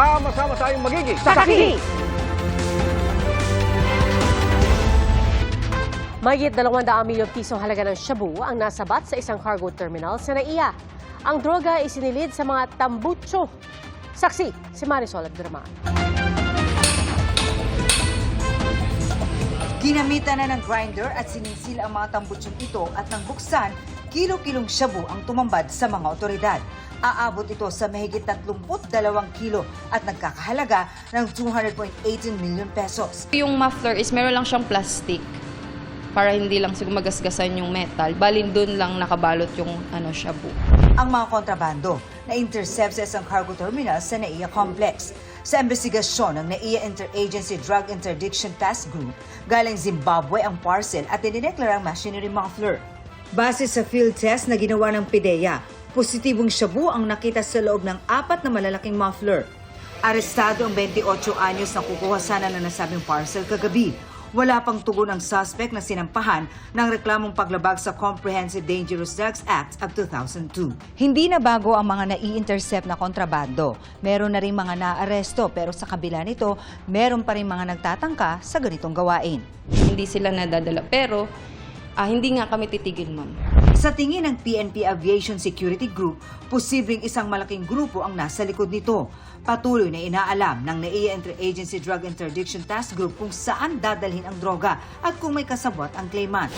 Sama-sama tayong magiging Sakaki! Mayit 200 milyong pisong halaga ng shabu ang nasabat sa isang cargo terminal sa NAIA. Ang droga isinilid sa mga tambutso. Saksi, si Marisol Abdurman. Ginamitan na ng grinder at sininsil ang mga tambutsyong ito at nang buksan, kilo-kilong shabu ang tumambad sa mga otoridad. Aabot ito sa mahigit 32 kilo at nagkakahalaga ng 218 million pesos. Yung muffler is meron lang siyang plastic para hindi lang siguro magasgasan yung metal. Balin doon lang nakabalot yung ano shabu. Ang mga kontrabando na intercept sa isang cargo terminal sa NAIA Complex. Sa investigasyon ng NAIA Interagency Drug Interdiction Task Group, galing Zimbabwe ang parcel at dinideklarang machinery muffler. Base sa field test na ginawa ng PIDEA, positibong shabu ang nakita sa loob ng apat na malalaking muffler. Arestado ang 28 anyos na kukuha sana ng nasabing parcel kagabi. Wala pang tugon ang suspect na sinampahan ng reklamong paglabag sa Comprehensive Dangerous Drugs Act of 2002. Hindi na bago ang mga nai-intercept na kontrabando. Meron na rin mga naaresto pero sa kabila nito, meron pa rin mga nagtatangka sa ganitong gawain. Hindi sila nadadala. Pero ah, hindi nga kami titigil, ma'am. Sa tingin ng PNP Aviation Security Group, posibleng isang malaking grupo ang nasa likod nito. Patuloy na inaalam ng NAIA Interagency Drug Interdiction Task Group kung saan dadalhin ang droga at kung may kasabot ang claimant.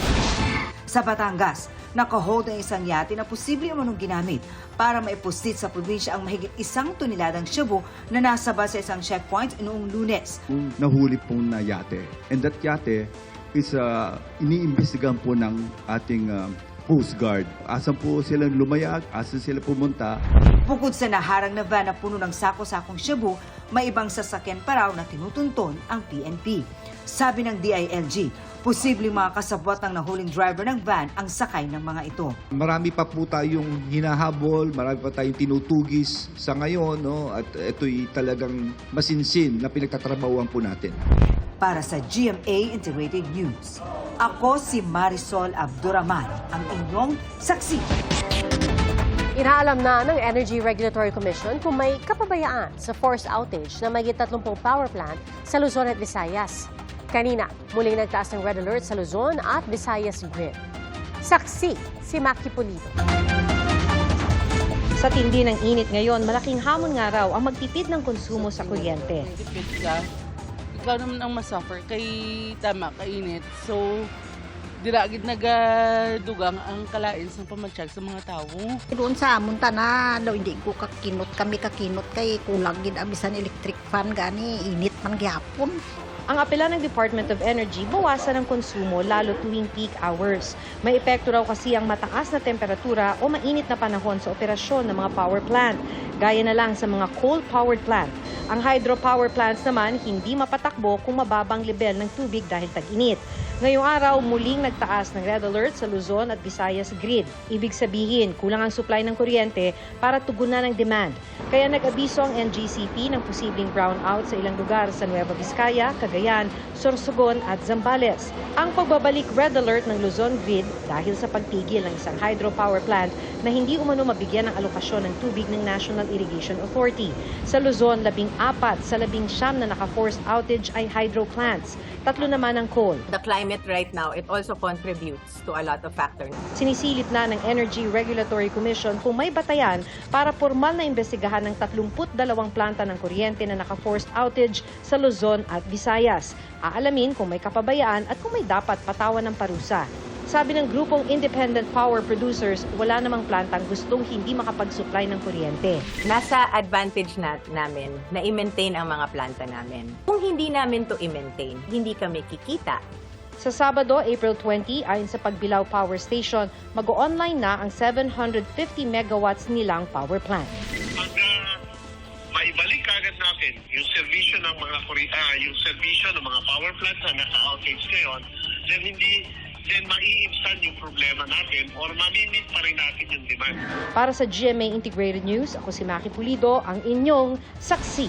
Sa Batangas, nakahold ang isang yate na posible umanong ginamit para maipustit sa probinsya ang mahigit isang toniladang shabu na nasaba sa isang checkpoint noong lunes. Nahuli pong na yate. And that yate is uh, iniimbestigahan po ng ating uh, Coast Guard. Asan po sila lumayag, asan sila pumunta. Bukod sa naharang na van na puno ng sako-sakong shabu, may ibang sasakyan pa raw na tinutunton ang PNP. Sabi ng DILG, posibleng mga kasabwat ng nahuling driver ng van ang sakay ng mga ito. Marami pa po tayong hinahabol, marami pa tayong tinutugis sa ngayon. No? At ito'y talagang masinsin na pinagtatrabahuan po natin. Para sa GMA Integrated News, ako si Marisol Abduraman, ang inyong saksi. Inaalam na ng Energy Regulatory Commission kung may kapabayaan sa forced outage na may 30 power plant sa Luzon at Visayas. Kanina, muling nagtaas ng red alert sa Luzon at Visayas grid. Saksi si Maki Pulido. Sa tindi ng init ngayon, malaking hamon nga raw ang magtipid ng konsumo sa kuryente. tipid ka, ikaw naman ang masuffer kay tama kainit. So, diragid nagadugang ang kalain sa pamatsyag sa mga tao. Doon sa amon na daw hindi ko kakinot kami kakinot kay kulang gid abisan electric fan gani init man gyapon. Ang apela ng Department of Energy, bawasan ang konsumo lalo tuwing peak hours. May epekto raw kasi ang mataas na temperatura o mainit na panahon sa operasyon ng mga power plant. Gaya na lang sa mga coal-powered plant. Ang hydropower plants naman hindi mapatakbo kung mababang level ng tubig dahil tag-init. Ngayong araw, muling nagtaas ng red alert sa Luzon at Visayas grid. Ibig sabihin, kulang ang supply ng kuryente para tugunan ang demand. Kaya nag-abiso ang NGCP ng posibleng brownout sa ilang lugar sa Nueva Vizcaya, Cagayan, Sorsogon at Zambales. Ang pagbabalik red alert ng Luzon grid dahil sa pagpigil ng isang hydropower plant na hindi umano mabigyan ng alokasyon ng tubig ng National Irrigation Authority. Sa Luzon, labing apat sa labing siyam na naka-forced outage ay hydro plants. Tatlo naman ang coal. the climate right now, it also contributes to a lot of factors. Sinisilip na ng Energy Regulatory Commission kung may batayan para formal na imbestigahan ng 32 planta ng kuryente na naka-forced outage sa Luzon at Visayas. Aalamin kung may kapabayaan at kung may dapat patawan ng parusa. Sabi ng grupong Independent Power Producers, wala namang plantang gustong hindi makapag-supply ng kuryente. Nasa advantage na, namin na i-maintain ang mga planta namin. Kung hindi namin to i-maintain, hindi kami kikita. Sa Sabado, April 20, ayon sa Pagbilao Power Station, mag-online na ang 750 megawatts nilang power plant. Natin yung servisyo ng mga ah, yung servisyo ng mga power plants na nasa outage ngayon, then hindi then mai-instant yung problema natin or mamimit pa rin natin yung demand. Para sa GMA Integrated News, ako si Maki Pulido, ang inyong saksi.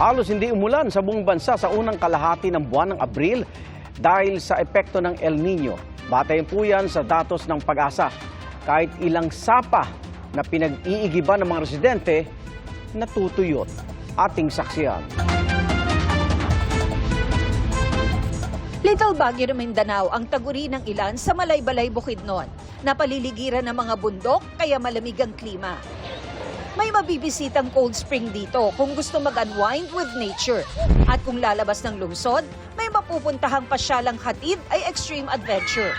Halos hindi umulan sa buong bansa sa unang kalahati ng buwan ng Abril dahil sa epekto ng El Nino. Batayan po yan sa datos ng pag-asa. Kahit ilang sapa na pinag-iigiban ng mga residente, natutuyot. Ating saksiyan. Little Baguio ng Mindanao ang taguri ng ilan sa Malaybalay Bukidnon na paliligiran ng mga bundok kaya malamig ang klima. May mabibisitang cold spring dito kung gusto mag-unwind with nature. At kung lalabas ng lungsod, may mapupuntahang pasyalang hatid ay extreme adventure.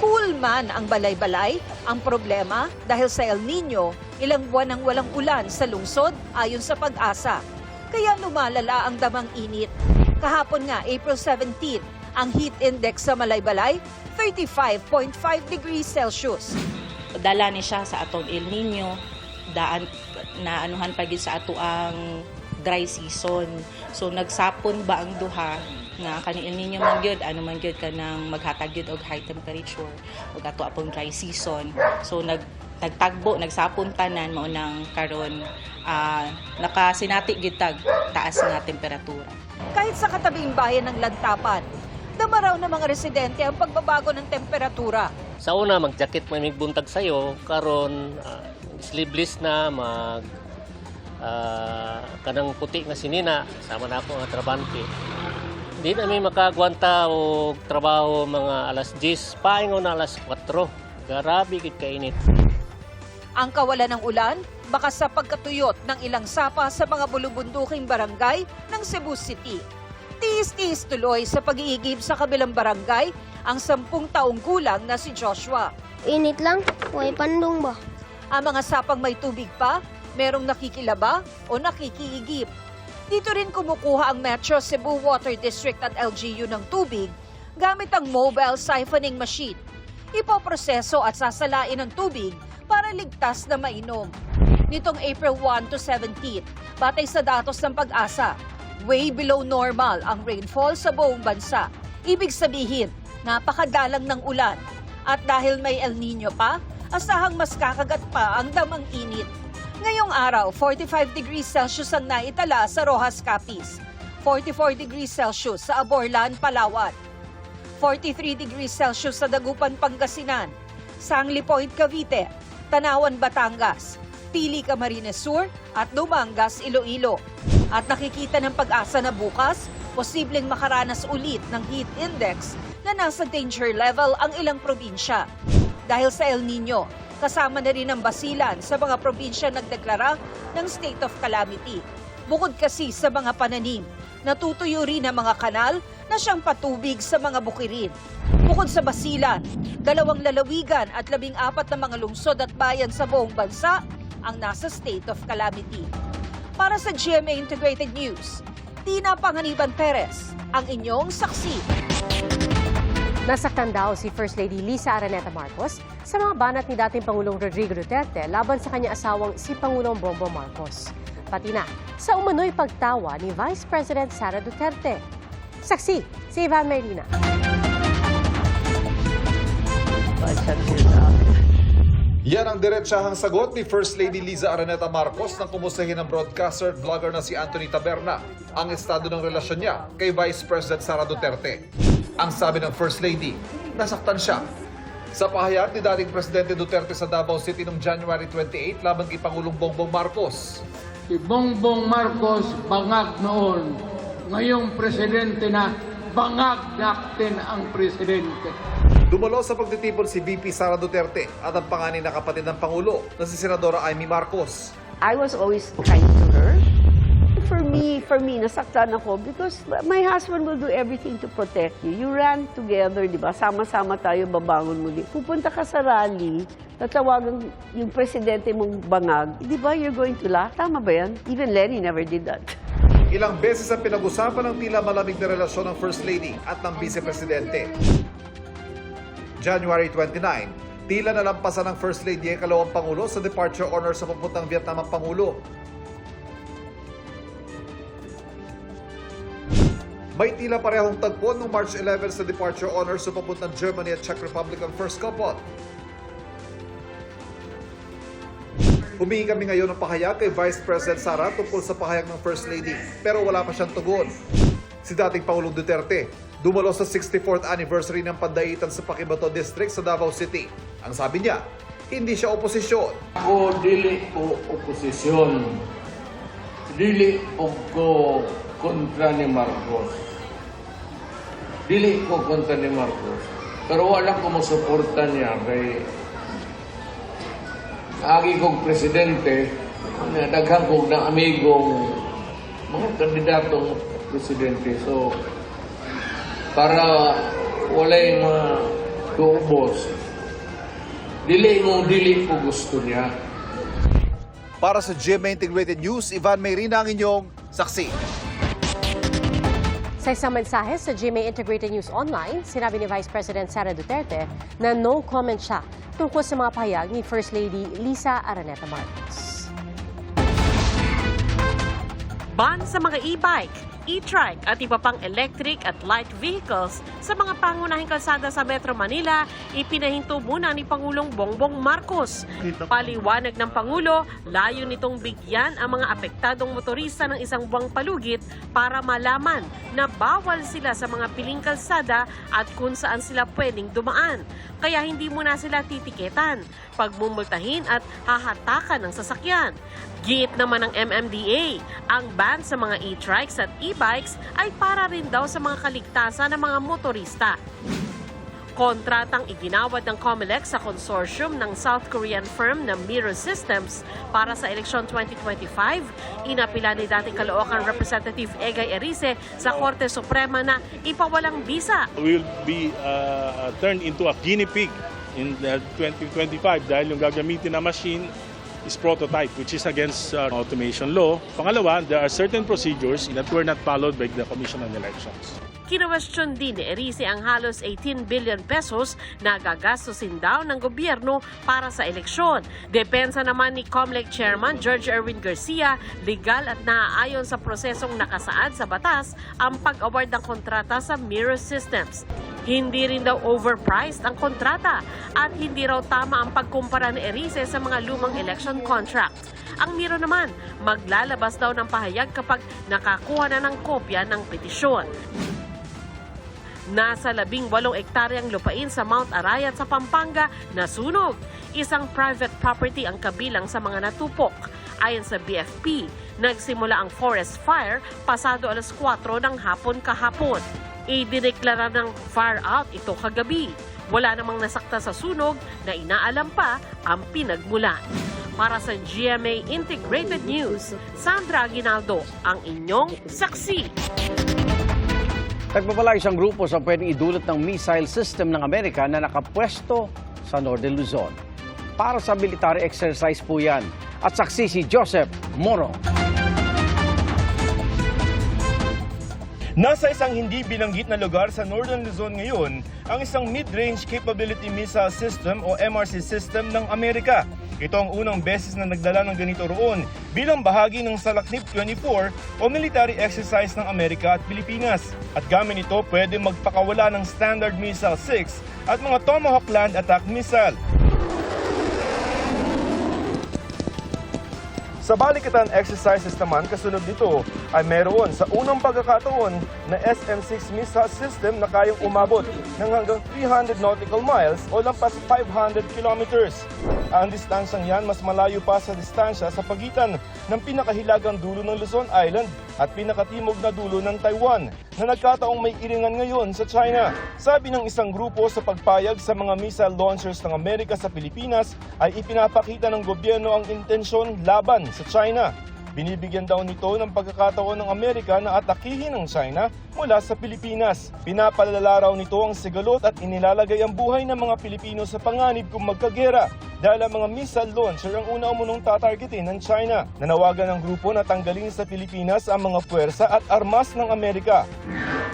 Cool man ang balay-balay, ang problema dahil sa El Nino, ilang buwan nang walang ulan sa lungsod ayon sa pag-asa. Kaya lumalala ang damang init. Kahapon nga, April 17, ang heat index sa Malaybalay, 35.5 degrees Celsius. dala ni siya sa atong El Nino daan na anuhan pa gid sa ato ang dry season so nagsapon ba ang duha nga kani El Nino man gyud ano man gyud kanang maghatag gyud og high temperature ug ato apong dry season so nag nagtagbo nagsapon tanan mao nang karon ah, nakasinati gyud tag taas nga temperatura Kahit sa katabing bayan ng Lantapan, dama raw ng mga residente ang pagbabago ng temperatura. Sa una, mag-jacket may buntag sa'yo. Karon, ah, sleeveless na, mag... ah, kanang puti nga sinina, sama na ako nga trabante. Di na may makagwanta o trabaho mga alas 10, paingon na alas 4. Garabi gid kainit. Ang kawalan ng ulan, baka sa pagkatuyot ng ilang sapa sa mga bulubunduking barangay ng Cebu City. Tiis-tiis tuloy sa pag-iigib sa kabilang barangay ang sampung taong gulang na si Joshua. Init lang, may pandong ba? Ang mga sapang may tubig pa, merong nakikilaba o nakikiigib. Dito rin kumukuha ang Metro Cebu Water District at LGU ng tubig gamit ang mobile siphoning machine. Ipoproseso at sasalain ng tubig para ligtas na mainom. Nitong April 1 to 17, batay sa datos ng pag-asa, way below normal ang rainfall sa buong bansa. Ibig sabihin, napakadalang ng ulan. At dahil may El Nino pa, asahang mas kakagat pa ang damang init. Ngayong araw, 45 degrees Celsius ang naitala sa Rojas Capiz, 44 degrees Celsius sa Aborlan, Palawan, 43 degrees Celsius sa Dagupan, Pangasinan, Sangli Point, Cavite, Tanawan, Batangas, Pili, Camarines Sur at Dumangas, Iloilo. At nakikita ng pag-asa na bukas, posibleng makaranas ulit ng heat index na nasa danger level ang ilang probinsya. Dahil sa El Nino, kasama na rin ang basilan sa mga probinsya nagdeklara ng state of calamity. Bukod kasi sa mga pananim, natutuyo rin ang mga kanal na siyang patubig sa mga bukirin. Bukod sa basilan, dalawang lalawigan at labing apat na mga lungsod at bayan sa buong bansa ang nasa state of calamity. Para sa GMA Integrated News, Tina Panganiban Perez, ang inyong saksi. Nasaktan daw si First Lady Lisa Araneta Marcos sa mga banat ni dating Pangulong Rodrigo Duterte laban sa kanya asawang si Pangulong Bongbong Marcos. Pati na sa umano'y pagtawa ni Vice President Sara Duterte. Saksi, si Ivan Mayrina. Yan ang diretsahang sagot ni First Lady Liza Araneta Marcos nang kumustahin ng broadcaster at vlogger na si Anthony Taberna ang estado ng relasyon niya kay Vice President Sara Duterte. Ang sabi ng First Lady, nasaktan siya. Sa pahayag ni dating Presidente Duterte sa Davao City noong January 28 laban kay Pangulong Bongbong Marcos. Si Bongbong Marcos bangag noon. Ngayong presidente na, bangag natin ang presidente. Dumalo sa pagtitipon si VP Sara Duterte at ang panganay na kapatid ng Pangulo na si Senadora Amy Marcos. I was always kind to her. For me, for me, nasaktan ako because my husband will do everything to protect you. You ran together, di ba? Sama-sama tayo, babangon din. Pupunta ka sa rally, tatawagan yung presidente mong bangag, di ba you're going to laugh? Tama ba yan? Even Lenny never did that. Ilang beses ang pinag-usapan ng tila malamig na relasyon ng First Lady at ng Vice Presidente. January 29, tila nalampasan ng First Lady ang kalawang Pangulo sa departure honor sa papuntang Vietnam ang Pangulo. May tila parehong tagpo noong March 11 sa departure honor sa papuntang Germany at Czech Republic ang first couple. Humingi kami ngayon ng pahayag kay Vice President Sara tungkol sa pahayag ng First Lady pero wala pa siyang tugon. Si dating Pangulong Duterte dumalo sa 64th anniversary ng pandaitan sa Pakibato District sa Davao City. Ang sabi niya, hindi siya oposisyon. Ako dili ko oposisyon. Dili ko kontra ni Marcos. Dili ko kontra ni Marcos. Pero wala ko masuporta niya kay agi kong presidente na daghang kong na amigong mga kandidatong presidente. So, para walay ma-tuubos, dili mo dili ko gusto niya. Para sa GMA Integrated News, Ivan Mayrina ang inyong saksi. Sa isang mensahe sa GMA Integrated News Online, sinabi ni Vice President Sara Duterte na no comment siya tungkol sa mga pahayag ni First Lady Lisa Araneta Marcos. Ban sa mga e-bike, e-trike at iba pang electric at light vehicles sa mga pangunahing kalsada sa Metro Manila, ipinahinto muna ni Pangulong Bongbong Marcos. Paliwanag ng Pangulo, layo nitong bigyan ang mga apektadong motorista ng isang buwang palugit para malaman na bawal sila sa mga piling kalsada at kung saan sila pwedeng dumaan. Kaya hindi muna sila titiketan, pagmumultahin at hahatakan ng sasakyan. Giit naman ng MMDA, ang ban sa mga e-trikes at e-bikes ay para rin daw sa mga kaligtasan ng mga motorista. Kontratang iginawad ng COMELEC sa consortium ng South Korean firm na Miro Systems para sa eleksyon 2025, inapila ni dating Caloocan Representative Egay Erice sa Korte Suprema na ipawalang bisa. Will be uh, turned into a guinea pig in uh, 2025 dahil yung gagamitin na machine is prototype which is against uh, automation law. Pangalawa, there are certain procedures that were not followed by the Commission on Elections. Kinwestiyon din ni Erice ang halos 18 billion pesos na gagastusin daw ng gobyerno para sa eleksyon. Depensa naman ni COMELEC Chairman George Erwin Garcia, legal at naaayon sa prosesong nakasaad sa batas ang pag-award ng kontrata sa Mirror Systems. Hindi rin daw overpriced ang kontrata at hindi raw tama ang pagkumpara ni Erice sa mga lumang election contracts. Ang Miro naman, maglalabas daw ng pahayag kapag nakakuha na ng kopya ng petisyon. Nasa labing walong ektaryang lupain sa Mount Arayat sa Pampanga nasunog. Isang private property ang kabilang sa mga natupok. Ayon sa BFP, nagsimula ang forest fire pasado alas 4 ng hapon kahapon. Idineklara ng fire out ito kagabi. Wala namang nasakta sa sunog na inaalam pa ang pinagmulan. Para sa GMA Integrated News, Sandra Aguinaldo, ang inyong saksi. Nagpapala isang grupo sa pwedeng idulot ng missile system ng Amerika na nakapwesto sa Northern Luzon. Para sa military exercise po yan. At saksi si Joseph Moro. Nasa isang hindi binanggit na lugar sa Northern Luzon ngayon ang isang Mid-Range Capability Missile System o MRC system ng Amerika. Ito ang unang beses na nagdala ng ganito roon bilang bahagi ng Salaknip 24 o military exercise ng Amerika at Pilipinas. At gamit ito pwede magpakawala ng Standard Missile 6 at mga Tomahawk Land Attack Missile. Sa balikatan exercises naman kasunod nito ay meron sa unang pagkakataon na SM-6 missile system na kayang umabot ng hanggang 300 nautical miles o lampas 500 kilometers. Ang distansyang yan mas malayo pa sa distansya sa pagitan ng pinakahilagang dulo ng Luzon Island at pinakatimog na dulo ng Taiwan na nagkataong may iringan ngayon sa China. Sabi ng isang grupo sa pagpayag sa mga missile launchers ng Amerika sa Pilipinas ay ipinapakita ng gobyerno ang intensyon laban sa China. Binibigyan daw nito ng pagkakataon ng Amerika na atakihin ng China mula sa Pilipinas. Pinapalala raw nito ang sigalot at inilalagay ang buhay ng mga Pilipino sa panganib kung magkagera dahil ang mga missile launcher ang una umunong tatargetin ng China. Nanawagan ng grupo na tanggalin sa Pilipinas ang mga puwersa at armas ng Amerika.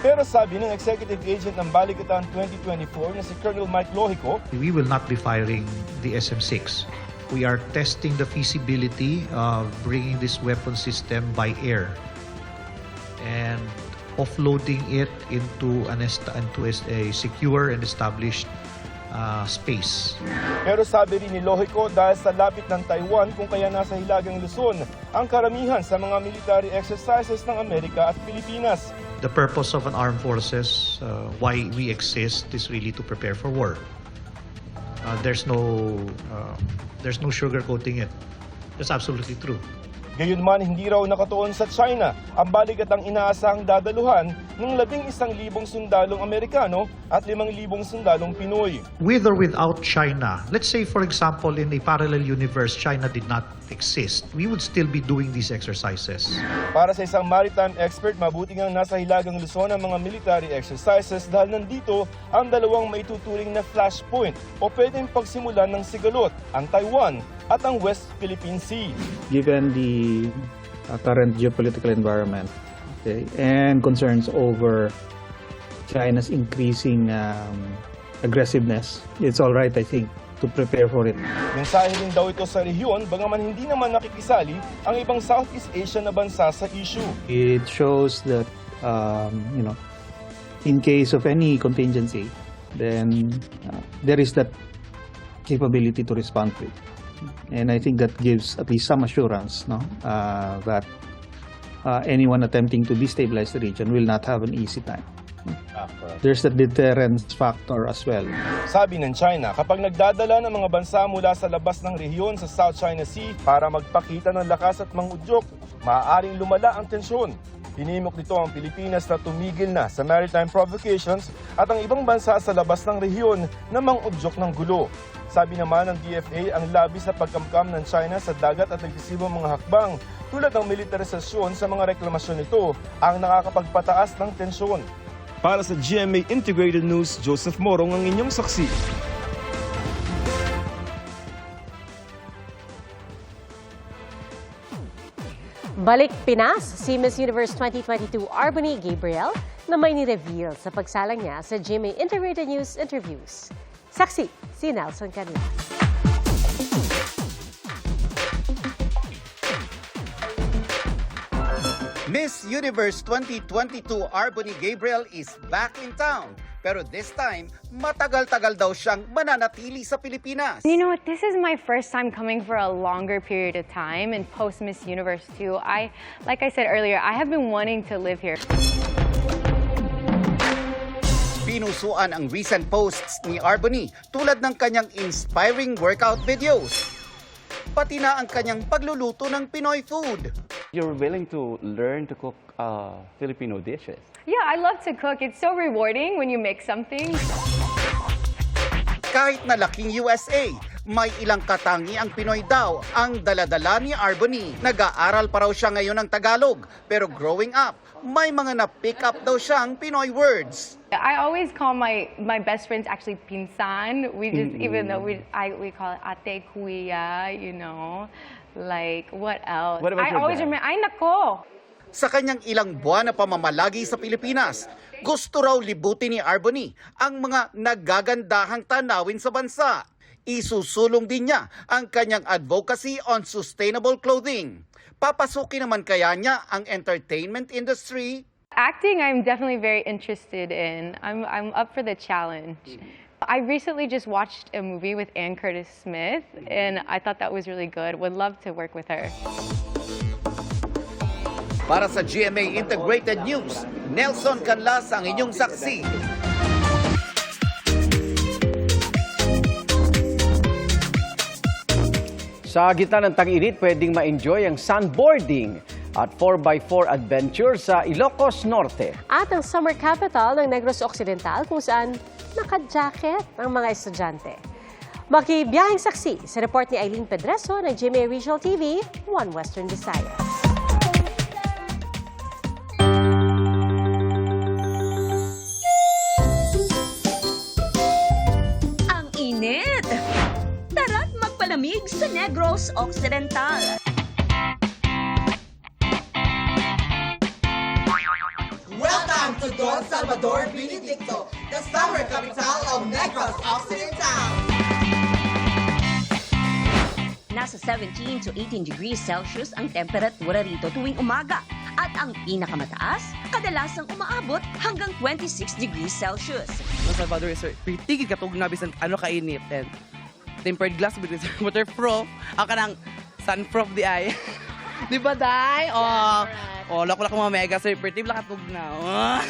Pero sabi ng executive agent ng Balikatan 2024 na si Colonel Mike Lohico, we will not be firing the SM-6. We are testing the feasibility of bringing this weapon system by air and offloading it into an into a secure and established uh, space. Pero sabi rin ni Lohico dahil sa lapit ng Taiwan kung kaya nasa Hilagang Luzon ang karamihan sa mga military exercises ng Amerika at Pilipinas. The purpose of an armed forces, uh, why we exist, is really to prepare for war. Uh, there's no uh, there's no sugarcoating it. That's absolutely true. Gayunman, hindi raw nakatuon sa China ang baligatang inaasahang dadaluhan ng labing isang libong sundalong Amerikano at limang libong sundalong Pinoy. With or without China, let's say for example in a parallel universe China did not exist, we would still be doing these exercises. Para sa isang maritime expert, mabuti ngang nasa hilagang Luzon ang mga military exercises dahil nandito ang dalawang maituturing na flashpoint o pwedeng pagsimulan ng sigalot, ang Taiwan at ang West Philippine Sea. given the uh, current geopolitical environment okay, and concerns over China's increasing um, aggressiveness, it's all right, I think, to prepare for it. Mensahe din daw ito sa rehiyon, bagaman hindi naman nakikisali ang ibang Southeast Asian na bansa sa issue. It shows that, um, you know, in case of any contingency, then uh, there is that capability to respond to it. And I think that gives at least some assurance no, uh, that uh, anyone attempting to destabilize the region will not have an easy time. There's a deterrence factor as well. Sabi ng China, kapag nagdadala ng mga bansa mula sa labas ng rehiyon sa South China Sea para magpakita ng lakas at mangudyok, maaaring lumala ang tensyon. Hinimok nito ang Pilipinas na tumigil na sa maritime provocations at ang ibang bansa sa labas ng rehiyon na mangudyok ng gulo. Sabi naman ng DFA ang labi sa pagkamkam ng China sa dagat at agresibong mga hakbang tulad ng militarisasyon sa mga reklamasyon nito ang nakakapagpataas ng tensyon. Para sa GMA Integrated News, Joseph Morong ang inyong saksi. Balik Pinas, si Miss Universe 2022 Arbony Gabriel na may ni-reveal sa pagsalang niya sa GMA Integrated News interviews. Saksi, si Nelson Canlas. Miss Universe 2022 Arbony Gabriel is back in town. Pero this time, matagal-tagal daw siyang mananatili sa Pilipinas. You know what? This is my first time coming for a longer period of time and post Miss Universe too. I, like I said earlier, I have been wanting to live here. Pinusuan ang recent posts ni Arbony tulad ng kanyang inspiring workout videos. Pati na ang kanyang pagluluto ng Pinoy food. You're willing to learn to cook uh, Filipino dishes. Yeah, I love to cook. It's so rewarding when you make something. Kahit na laking USA, may ilang katangi ang Pinoy daw ang daladala ni Arbony. Nag-aaral pa raw siya ngayon ng Tagalog, pero growing up, may mga na-pick up daw siyang Pinoy words. I always call my my best friends actually pinsan. We just even though we I we call it ate kuya, you know. Like what else? What I always dad? remember ay nako. Sa kanyang ilang buwan na pamamalagi sa Pilipinas, gusto raw libutin ni Arbony ang mga nagagandahang tanawin sa bansa. Isusulong din niya ang kanyang advocacy on sustainable clothing. Papasukin naman kaya niya ang entertainment industry? Acting, I'm definitely very interested in. I'm, I'm up for the challenge. I recently just watched a movie with Ann Curtis Smith, and I thought that was really good. Would love to work with her. Para sa GMA Integrated News, Nelson Canlas ang inyong saksi. Sa gitna ng tag-init, pwedeng ma-enjoy ang sunboarding at 4x4 adventure sa Ilocos Norte. At ang summer capital ng Negros Occidental kung saan naka-jacket ang mga estudyante. Makibiyahing saksi sa report ni Eileen Pedreso ng GMA Regional TV, One Western Visayas. Magpalamig sa Negros Occidental. Welcome to Don Salvador Benedicto, the summer capital of Negros Occidental. Nasa 17 to 18 degrees Celsius ang temperatura rito tuwing umaga. At ang pinakamataas, kadalasang umaabot hanggang 26 degrees Celsius. Don Salvador is pretty katog na bisan ano kainit and tempered glass with waterproof ako kanang sunproof di ay di ba day oh. oh lako lako mga mega pretty lang katog na oh.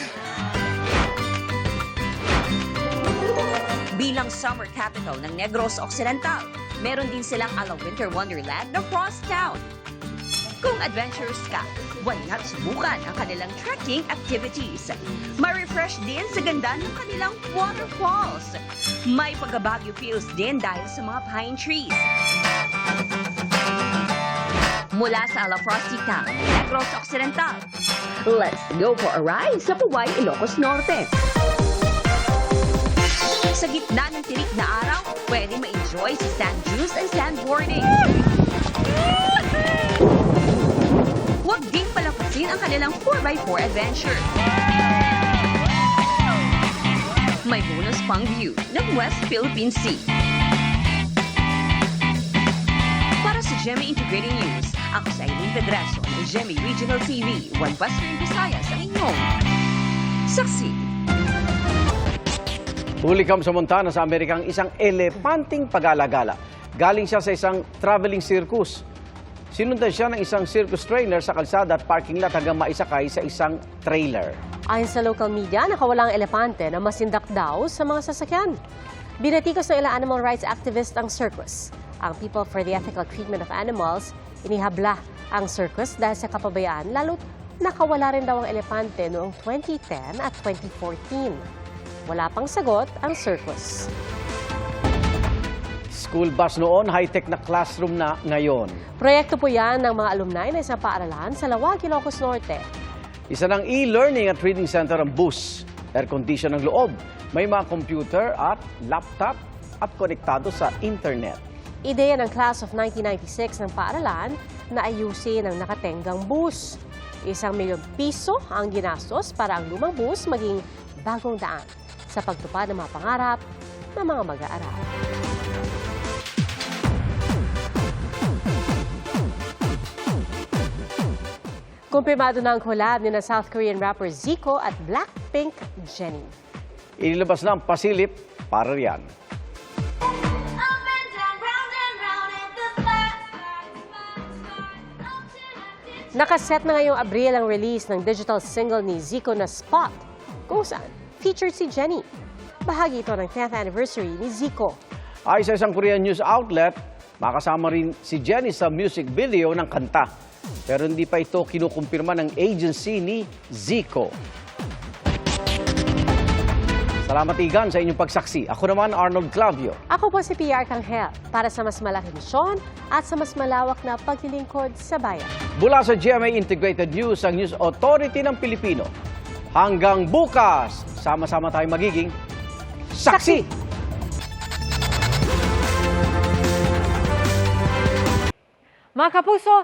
Bilang summer capital ng Negros Occidental, meron din silang ala winter wonderland na Frost Town. Kung adventurous ka, not subukan ang kanilang trekking activities? Ma-refresh din sa ganda ng kanilang waterfalls. May pagka-Baguio feels din dahil sa mga pine trees. Mula sa Ala Frosty Town, Negros Occidental. Let's go for a ride sa Puway, Ilocos Norte. Sa gitna ng tirik na araw, pwede ma-enjoy sa sand dunes and sandboarding. Huwag ding palapasin ang kanilang 4x4 adventure. May bonus pang view ng West Philippine Sea. Para sa GMA Integrated News, ako sa Eileen Pedreso ng GMA Regional TV, One Western Visayas ang inyong saksi. Huli kam sa Montana sa Amerikang isang elepanting pag-alagala. Galing siya sa isang traveling circus. Sinundan siya ng isang circus trainer sa kalsada at parking lot hanggang maisakay sa isang trailer. Ayon sa local media, nakawala ang elepante na masindak daw sa mga sasakyan. Binatikos ng ilang animal rights activist ang circus. Ang People for the Ethical Treatment of Animals, inihabla ang circus dahil sa kapabayaan, lalo't nakawala rin daw ang elepante noong 2010 at 2014. Wala pang sagot ang circus. School bus noon, high-tech na classroom na ngayon. Proyekto po yan ng mga alumni na isang paaralan sa Lawag, Ilocos Norte. Isa ng e-learning at reading center ang bus. Air condition ang loob. May mga computer at laptop at konektado sa internet. Ideya ng class of 1996 ng paaralan na ayusin ang nakatenggang bus. Isang milyong piso ang ginastos para ang lumang bus maging bagong daan sa pagtupad ng mga pangarap ng mga mag-aaral. Kumpirmado na ang collab ni na South Korean rapper Zico at Blackpink Jennie. Inilabas na ang pasilip para riyan. Nakaset na ngayong Abril ang release ng digital single ni Zico na Spot, kung saan featured si Jennie. Bahagi ito ng 10th anniversary ni Zico. Ay sa isang Korean news outlet, makasama rin si Jenny sa music video ng kanta. Pero hindi pa ito kinukumpirma ng agency ni Zico. Salamat Igan sa inyong pagsaksi. Ako naman Arnold Clavio. Ako po si PR Kanghel para sa mas malaking misyon at sa mas malawak na paglilingkod sa bayan. Mula sa GMA Integrated News, ang News Authority ng Pilipino. Hanggang bukas, sama-sama tayong magiging saksi. Mga kapuso,